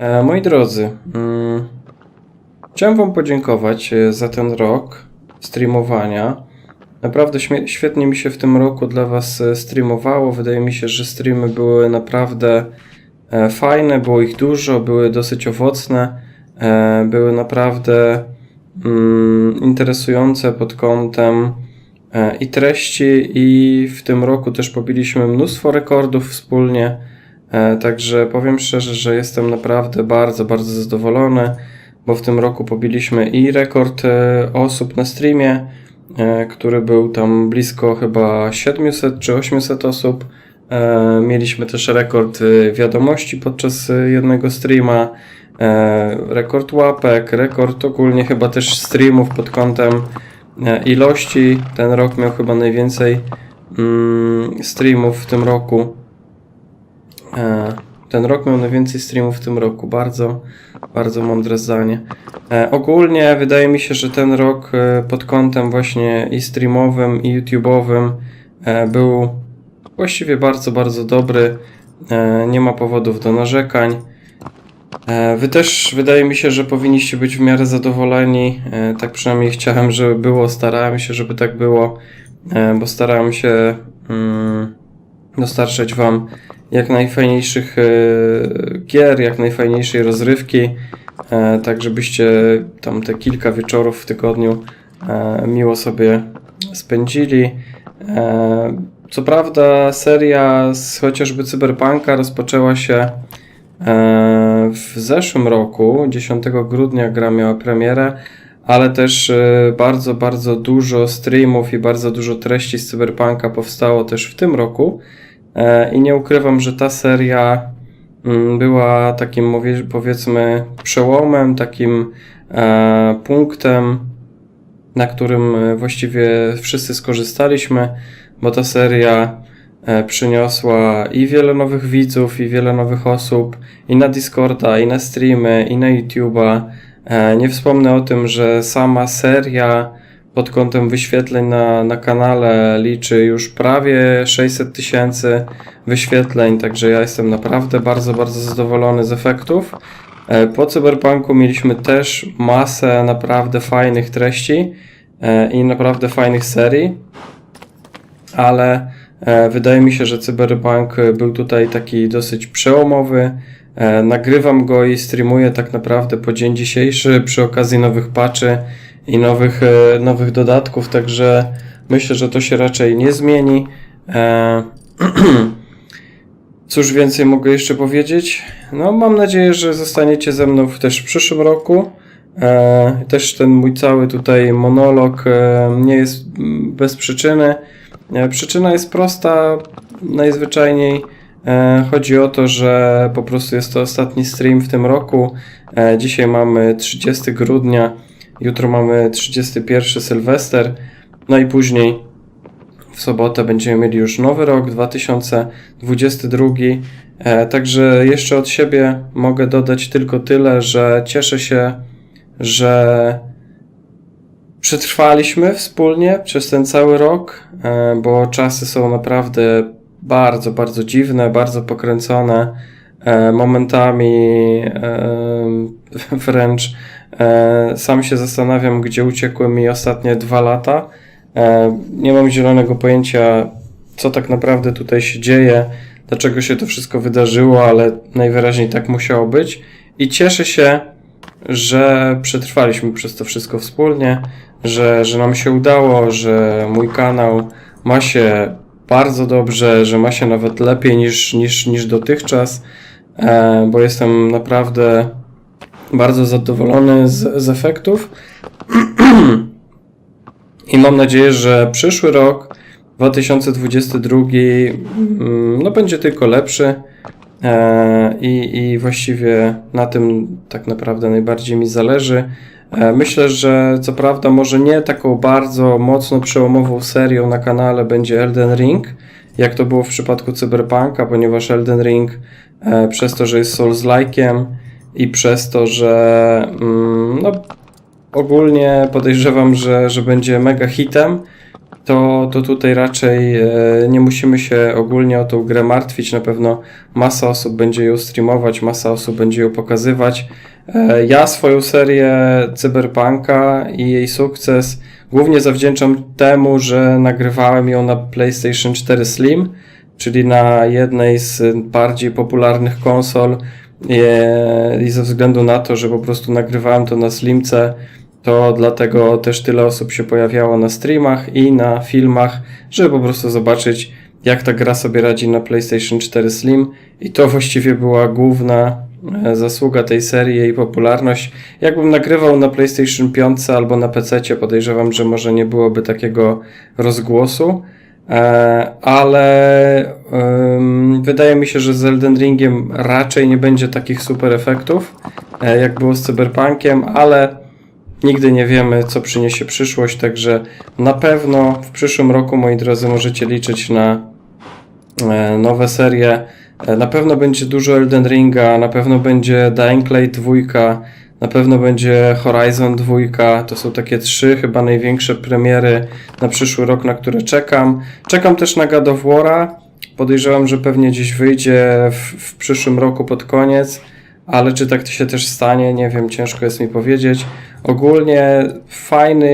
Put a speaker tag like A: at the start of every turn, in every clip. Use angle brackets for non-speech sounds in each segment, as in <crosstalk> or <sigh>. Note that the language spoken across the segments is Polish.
A: E, moi drodzy, mm, chciałem Wam podziękować e, za ten rok streamowania. Naprawdę świetnie mi się w tym roku dla Was e, streamowało. Wydaje mi się, że streamy były naprawdę fajne, było ich dużo, były dosyć owocne, były naprawdę mm, interesujące pod kątem i treści, i w tym roku też pobiliśmy mnóstwo rekordów wspólnie. E, Także powiem szczerze, że jestem naprawdę bardzo, bardzo zadowolony, bo w tym roku pobiliśmy i rekord e, osób na streamie, e, który był tam blisko chyba 700 czy 800 osób. Mieliśmy też rekord wiadomości podczas jednego streama, rekord łapek, rekord ogólnie chyba też streamów pod kątem ilości. Ten rok miał chyba najwięcej mm, streamów w tym roku. E, Ten rok miał najwięcej streamów w tym roku. Bardzo, bardzo mądre zdanie. E, Ogólnie wydaje mi się, że ten rok e, pod kątem właśnie i streamowym, i YouTube'owym był właściwie bardzo, bardzo dobry. Nie ma powodów do narzekań. Wy też wydaje mi się, że powinniście być w miarę zadowoleni. Tak przynajmniej chciałem, żeby było. Starałem się, żeby tak było, bo starałem się mm, dostarczać Wam jak najfajniejszych e, gier, jak najfajniejszej rozrywki, e, tak żebyście tam te kilka wieczorów w tygodniu e, miło sobie spędzili. Co prawda seria z chociażby Cyberpunka rozpoczęła się w zeszłym roku, 10 grudnia gra miała premierę, ale też bardzo, bardzo dużo streamów i bardzo dużo treści z Cyberpunka powstało też w tym roku. E, I nie ukrywam, że ta seria mm, była takim, powiedzmy, przełomem, takim e, punktem, na którym e, właściwie wszyscy skorzystaliśmy, bo ta seria przyniosła i wiele nowych widzów, i wiele nowych osób, i na Discorda, i na streamy, i na YouTube'a. Nie wspomnę o tym, że sama seria pod kątem wyświetleń na, na kanale liczy już prawie 600 tysięcy wyświetleń, także ja jestem naprawdę bardzo, bardzo zadowolony z efektów. E, Po Cyberpunku mieliśmy też masę naprawdę fajnych treści e, i naprawdę fajnych serii, ale e, wydaje mi się, że Cyberpunk był tutaj taki dosyć przełomowy. Nagrywam go i streamuję tak naprawdę po dzień dzisiejszy przy okazji nowych patchy i nowych, e, nowych dodatków, także myślę, że to się raczej nie zmieni. E, <clears throat> Cóż więcej mogę jeszcze powiedzieć? No, mam nadzieję, że zostaniecie ze mną też w przyszłym roku. E, też ten mój cały tutaj monolog nie jest bez przyczyny. Przyczyna jest prosta, najzwyczajniej. Chodzi o to, że po prostu jest to ostatni stream w tym roku. Dzisiaj mamy 30 grudnia, jutro mamy 31 Sylwester, no i później w sobotę będziemy mieli już nowy rok 2022. E, Także jeszcze od siebie mogę dodać tylko tyle, że cieszę się, że przetrwaliśmy wspólnie przez ten cały rok, e, bo czasy są naprawdę bardzo, bardzo dziwne, bardzo pokręcone. E, Momentami wręcz sam się zastanawiam, gdzie uciekły mi ostatnie dwa lata. E, Nie mam zielonego pojęcia, co tak naprawdę tutaj się dzieje, dlaczego się to wszystko wydarzyło, ale najwyraźniej tak musiało być. I cieszę się, że przetrwaliśmy przez to wszystko wspólnie, że, że nam się udało, że mój kanał ma się bardzo dobrze, że ma się nawet lepiej niż, niż, niż dotychczas, e, bo jestem naprawdę bardzo zadowolony z, z efektów. <clears throat> I mam nadzieję, że przyszły rok, 2022, mm, no będzie tylko lepszy. E, I, I właściwie na tym tak naprawdę najbardziej mi zależy. E, Myślę, że co prawda może nie taką bardzo mocno przełomową serią na kanale będzie Elden Ring, jak to było w przypadku Cyberpunka, ponieważ Elden Ring e, przez to, że jest Souls-like'iem i przez to, że mm, no, ogólnie podejrzewam, że, że będzie mega hitem, to, to tutaj raczej e, nie musimy się ogólnie o tą grę martwić. Na pewno masa osób będzie ją streamować, masa osób będzie ją pokazywać. E, Ja swoją serię Cyberpunka i jej sukces głównie zawdzięczam temu, że nagrywałem ją na PlayStation 4 Slim, czyli na jednej z bardziej popularnych konsol. I ze względu na to, że po prostu nagrywałem to na Slimce, to dlatego też tyle osób się pojawiało na streamach i na filmach, żeby po prostu zobaczyć, jak ta gra sobie radzi na PlayStation 4 Slim. I to właściwie była główna e, zasługa tej serii, jej popularność. Jakbym nagrywał na PlayStation 5 albo na PC, podejrzewam, że może nie byłoby takiego rozgłosu. E, ale wydaje mi się, że z Elden Ringiem raczej nie będzie takich super efektów, e, jak było z Cyberpunkiem, ale nigdy nie wiemy, co przyniesie przyszłość, także na pewno w przyszłym roku, moi drodzy, możecie liczyć na e, nowe serie. Na pewno będzie dużo Elden Ringa, na pewno będzie Dying Light 2, na pewno będzie Horizon 2. To są takie trzy chyba największe premiery na przyszły rok, na które czekam. Czekam też na God of War'a. Podejrzewam, że pewnie gdzieś wyjdzie w, w przyszłym roku pod koniec, ale czy tak się też stanie, nie wiem, ciężko jest mi powiedzieć. Ogólnie fajny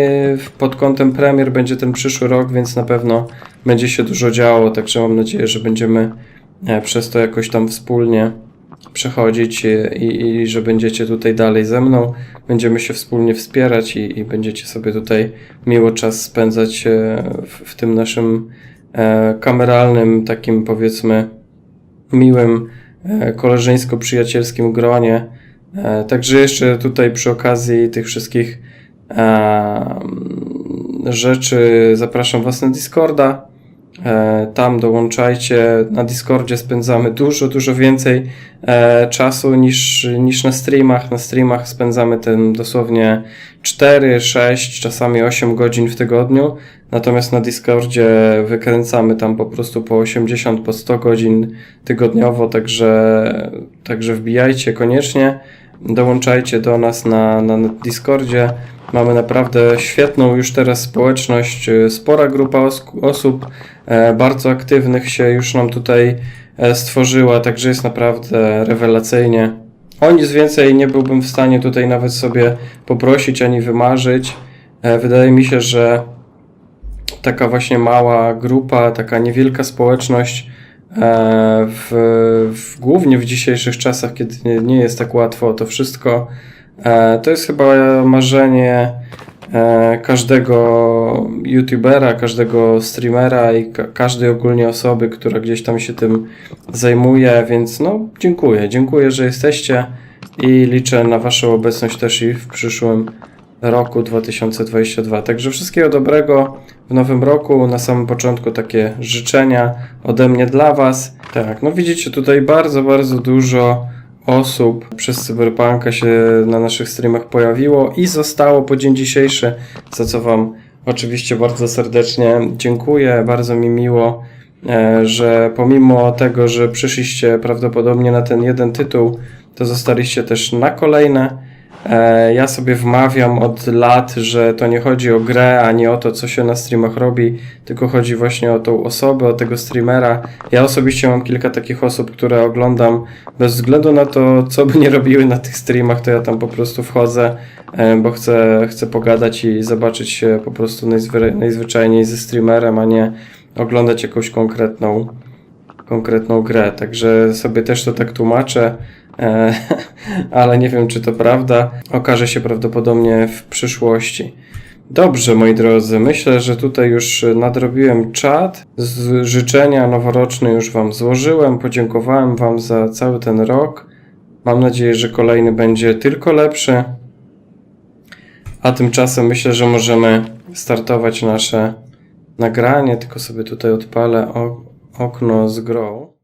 A: pod kątem premier będzie ten przyszły rok, więc na pewno będzie się dużo działo, także mam nadzieję, że będziemy e, przez to jakoś tam wspólnie przechodzić i, i, że będziecie tutaj dalej ze mną, będziemy się wspólnie wspierać i, i będziecie sobie tutaj miło czas spędzać e, w, w tym naszym e, kameralnym, takim powiedzmy miłym, e, koleżeńsko-przyjacielskim gronie. Także jeszcze tutaj przy okazji tych wszystkich rzeczy zapraszam Was na Discorda. E, Tam dołączajcie. Na Discordzie spędzamy dużo, dużo więcej e, czasu niż, niż na streamach. Na streamach spędzamy ten dosłownie 4, 6, czasami 8 godzin w tygodniu. Natomiast na Discordzie wykręcamy tam po prostu po 80, po 100 godzin tygodniowo, także, także wbijajcie koniecznie. Dołączajcie do nas na, na Discordzie. Mamy naprawdę świetną już teraz społeczność, e, spora grupa os osób, e, bardzo aktywnych się już nam tutaj e, stworzyła, także jest naprawdę rewelacyjnie. O nic więcej nie byłbym w stanie tutaj nawet sobie poprosić ani wymarzyć. E, Wydaje mi się, że taka właśnie mała grupa, taka niewielka społeczność, w, w, głównie w dzisiejszych czasach, kiedy nie, nie jest tak łatwo to wszystko, e, to jest chyba marzenie e, każdego youtubera, każdego streamera i ka każdej ogólnie osoby, która gdzieś tam się tym zajmuje, więc no dziękuję, dziękuję, że jesteście i liczę na Waszą obecność też i w przyszłym roku 2022. Także wszystkiego dobrego w nowym roku. Na samym początku takie życzenia ode mnie dla Was. Tak, no widzicie tutaj bardzo, bardzo dużo osób przez Cyberpunka się na naszych streamach pojawiło i zostało po dzień dzisiejszy, za co Wam oczywiście bardzo serdecznie dziękuję. Bardzo mi miło, e, że pomimo tego, że przyszliście prawdopodobnie na ten jeden tytuł, to zostaliście też na kolejne. E, Ja sobie wmawiam od lat, że to nie chodzi o grę, ani o to, co się na streamach robi, tylko chodzi właśnie o tą osobę, o tego streamera. Ja osobiście mam kilka takich osób, które oglądam bez względu na to, co by nie robiły na tych streamach, to ja tam po prostu wchodzę, e, bo chcę, chcę pogadać i zobaczyć się po prostu najzwy, najzwyczajniej ze streamerem, a nie oglądać jakąś konkretną, konkretną grę. Także sobie też to tak tłumaczę. E, <laughs> ale nie wiem, czy to prawda. Okaże się prawdopodobnie w przyszłości. Dobrze, moi drodzy, myślę, że tutaj już nadrobiłem czat. Życzenia noworoczne już Wam złożyłem. Podziękowałem Wam za cały ten rok. Mam nadzieję, że kolejny będzie tylko lepszy. A tymczasem myślę, że możemy startować nasze nagranie. Tylko sobie tutaj odpalę okno z grą.